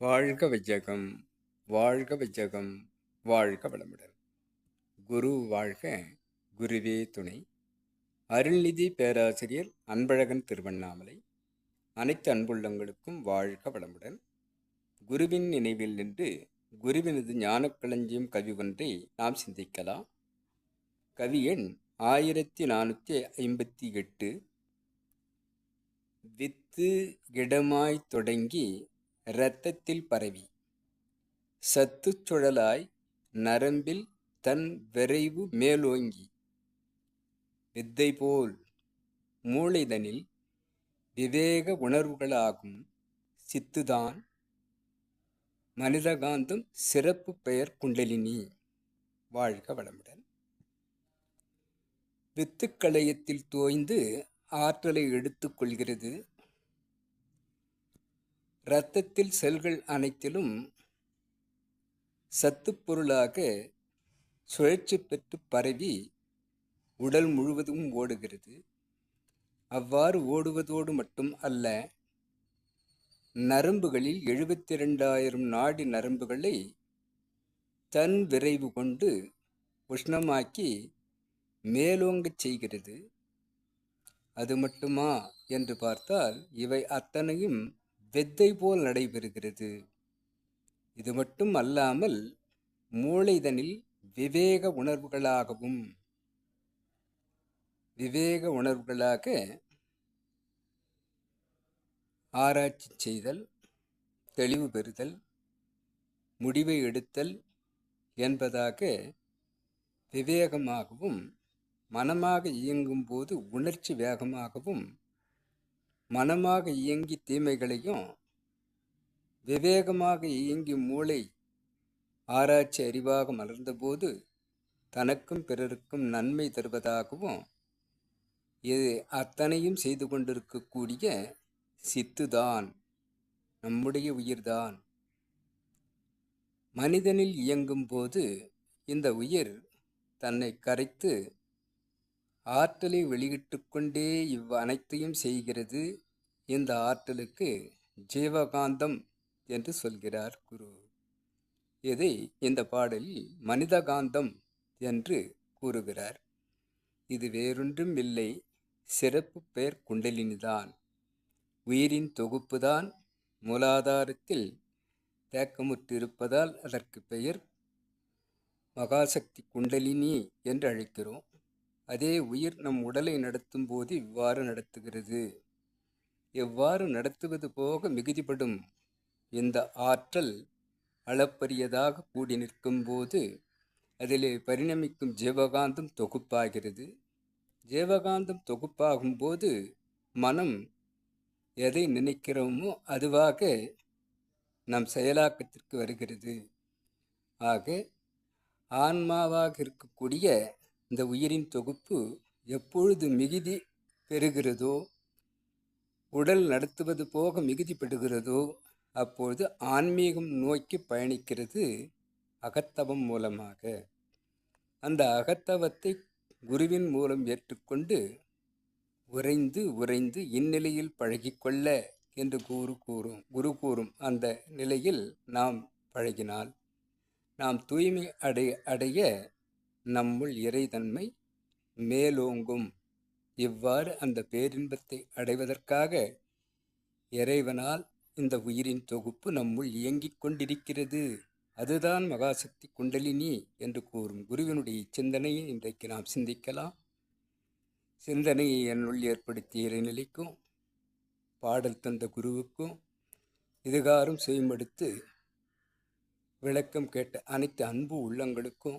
வாழ்க வையகம் வாழ்க வையகம் வாழ்க வளமுடன். குரு வாழ்க குருவே துணை. அருள்நிதி பேராசிரியர் அன்பழகன் திருவண்ணாமலை. அனைத்து அன்புள்ளங்களுக்கும் வாழ்க வளமுடன். குருவின் நினைவில் நின்று குருவினது ஞானக்களஞ்சியம் கவி ஒன்றை நாம் சிந்திக்கலாம். கவி எண் ஆயிரத்தி நானூற்றி ஐம்பத்தி எட்டு. வித்து இடமாய் தொடங்கி இரத்தத்தில் பரவி. சத்துச் சுழலாய் நரம்பில் தன் விரைவு மேலோங்கி. வித்தை போல் மூளைதனில் விவேக உணர்வுகளாகும். சித்துதான் மனிதகாந்தம் சிறப்பு பெயர் குண்டலினி. வாழ்க வளமுடன். வித்துக்களையத்தில் தோய்ந்து ஆற்றலை எடுத்துக்கொள்கிறது இரத்தத்தில் செல்கள் அனைத்திலும் சத்துப்பொருளாக சுழற்சி பெற்று பரவி உடல் முழுவதும் ஓடுகிறது. அவ்வாறு ஓடுவதோடு மட்டும் அல்ல நரம்புகளில் எழுபத்தி ரெண்டாயிரம் நாடி நரம்புகளை தன் விரைவு கொண்டு உஷ்ணமாக்கி மேலோங்கச் செய்கிறது. அது மட்டுமா என்று பார்த்தால் இவை அத்தனையும் வெத்தை போல் நடைபெறுகிறது. இது மட்டும் அல்லாமல் மூளைதனில் விவேக உணர்வுகளாகவும் விவேக உணர்வுகளாக ஆராய்ச்சி செய்தல் தெளிவு பெறுதல் முடிவை எடுத்தல் என்பதாக விவேகமாகவும் மனமாக இயங்கும்போது உணர்ச்சி வேகமாகவும் மனமாக இயங்கி தீமைகளையும் விவேகமாக இயங்கி மூளை ஆராய்ச்சி அறிவாக மலர்ந்தபோது தனக்கும் பிறருக்கும் நன்மை தருவதாகவும் இது அத்தனையும் செய்து கொண்டிருக்கக்கூடிய சித்துதான் நம்முடைய உயிர்தான். மனிதனில் இயங்கும்போது இந்த உயிர் தன்னை கரைத்து ஆற்றலை வெளியிட்டு கொண்டே இவ் அனைத்தையும் செய்கிறது இந்த ஆற்றலுக்கு ஜீவகாந்தம் என்று சொல்கிறார் குரு. இதை இந்த பாடலில் மனிதகாந்தம் என்று கூறுகிறார். இது வேறொன்றும் இல்லை சிறப்பு பெயர் குண்டலினிதான். உயிரின் தொகுப்புதான் மூலாதாரத்தில் தேக்கமுற்றிருப்பதால் அதற்கு பெயர் மகாசக்தி குண்டலினி என்று அழைக்கிறோம். அதே உயிர் நம் உடலை நடத்தும் போது இவ்வாறு நடத்துகிறது. எவ்வாறு நடத்துவது போக மிகுதிப்படும் இந்த ஆற்றல் அளப்பரியதாக கூடி நிற்கும் போது அதிலே பரிணமிக்கும் ஜீவகாந்தம் தொகுப்பாகிறது. ஜீவகாந்தம் தொகுப்பாகும்போது மனம் எதை நினைக்கிறோமோ அதுவாக நம் செயலாக்கத்திற்கு வருகிறது. ஆக ஆன்மாவாக இருக்கக்கூடிய இந்த உயிரின் தொகுப்பு எப்பொழுது மிகுதி பெறுகிறதோ உடல் நடத்துவது போக மிகுதி பெறுகிறதோ அப்பொழுது ஆன்மீகம் நோக்கி பயணிக்கிறது அகத்தவம் மூலமாக. அந்த அகத்தவத்தை குருவின் மூலம் ஏற்றுக்கொண்டு உறைந்து உறைந்து இந்நிலையில் பழகிக்கொள்ள என்று கூறு கூறும் குரு கூறும் அந்த நிலையில் நாம் பழகினால் நாம் தூய்மை அடைய அடைய நம்முள் இறைதன்மை மேலோங்கும். இவ்வாறு அந்த பேரின்பத்தை அடைவதற்காக இறைவனால் இந்த உயிரின் தொகுப்பு நம்முள் இயங்கிக் கொண்டிருக்கிறது. அதுதான் மகாசக்தி குண்டலினி என்று கூறும் குருவினுடைய சிந்தனையை இன்றைக்கு நாம் சிந்திக்கலாம். சிந்தனையை என்னுள் ஏற்படுத்திய இறைநிலைக்கும் பாடல் தந்த குருவுக்கும் இதுகாரும் செய்மடுத்து விளக்கம் கேட்ட அனைத்து அன்பு உள்ளங்களுக்கும்